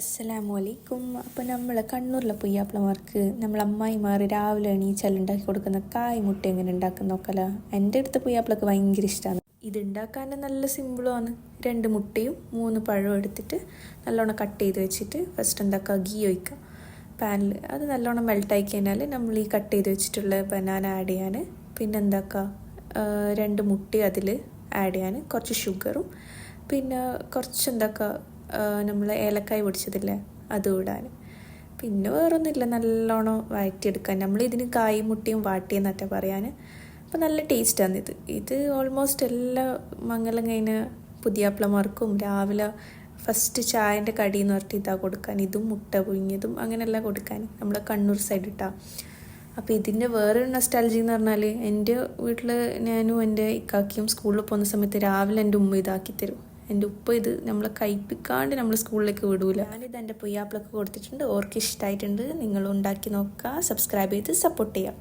അസ്സലാമു അലൈക്കും അപ്പോൾ നമ്മൾ കണ്ണൂരിലെ പുയ്യാപ്പിളമാർക്ക് നമ്മൾ അമ്മായിമാർ രാവിലെ എണീച്ചാൽ ഉണ്ടാക്കി കൊടുക്കുന്ന കായ് മുട്ട എങ്ങനെ ഉണ്ടാക്കുന്ന നോക്കല? എന്റെ അടുത്ത് പുയ്യാപ്പിളക്ക് ഭയങ്കര ഇഷ്ടമാണ് ഇത് ഉണ്ടാക്കാൻ നല്ല സിമ്പിളുമാണ്. രണ്ട് മുട്ടയും മൂന്ന് പഴവും എടുത്തിട്ട് നല്ലോണം കട്ട് ചെയ്ത് വെച്ചിട്ട് ഫസ്റ്റ് എന്താക്കുക ഗീ ഒഴിക്കുക പാനിൽ അത് നല്ലോണം മെൽട്ടായി കഴിഞ്ഞാൽ നമ്മൾ ഈ കട്ട് ചെയ്ത് വെച്ചിട്ടുള്ള ബനാന ആഡ് ചെയ്യാൻ. പിന്നെ എന്താക്കുക രണ്ട് മുട്ടയും അതിൽ ആഡ് ചെയ്യാൻ. കുറച്ച് ഷുഗറും പിന്നെ കുറച്ച് എന്താക്കുക നമ്മൾ ഏലക്കായ പൊടിച്ചതില്ലേ? അത് ഇടാൻ. പിന്നെ വേറൊന്നുമില്ല നല്ലോണം വഴറ്റിയെടുക്കാൻ. നമ്മൾ ഇതിന് കായും മുട്ടിയും വാട്ടിയെന്നറ്റ പറയാൻ അപ്പോൾ നല്ല ടേസ്റ്റാണ് ഇത്. ഇത് ഓൾമോസ്റ്റ് എല്ലാ മംഗലം കഴിഞ്ഞ പുതിയാപ്പിളമാർക്കും രാവിലെ ഫസ്റ്റ് ചായന്റെ കടി എന്ന് പറഞ്ഞിട്ട് ഇതാ കൊടുക്കാൻ. ഇതും മുട്ട പുഴുങ്ങിയതും അങ്ങനെയല്ല കൊടുക്കാൻ. നമ്മളെ കണ്ണൂർ സൈഡ് ഇട്ടാ. അപ്പോൾ ഇതിന്റെ വേറൊരു നസ്റ്റാലജി എന്ന് പറഞ്ഞാൽ എന്റെ വീട്ടിൽ ഞാനും എന്റെ ഇക്കാക്കിയും സ്കൂളിൽ പോകുന്ന സമയത്ത് രാവിലെ എന്റെ ഉമ്മ ഇതാക്കി തരും. എന്റെ ഉപ്പ ഇത് നമ്മളെ കയ്പ്പിക്കാണ്ട് നമ്മൾ സ്കൂളിലേക്ക് വിടൂല. ഞാനിത് എന്റെ പൊയ്യാപ്പിളൊക്കെ കൊടുത്തിട്ടുണ്ട്. ഓർക്ക് ഇഷ്ടമായിട്ടുണ്ട് നിങ്ങൾ ഉണ്ടാക്കി നോക്കുക. സബ്സ്ക്രൈബ് ചെയ്ത് സപ്പോർട്ട് ചെയ്യാം.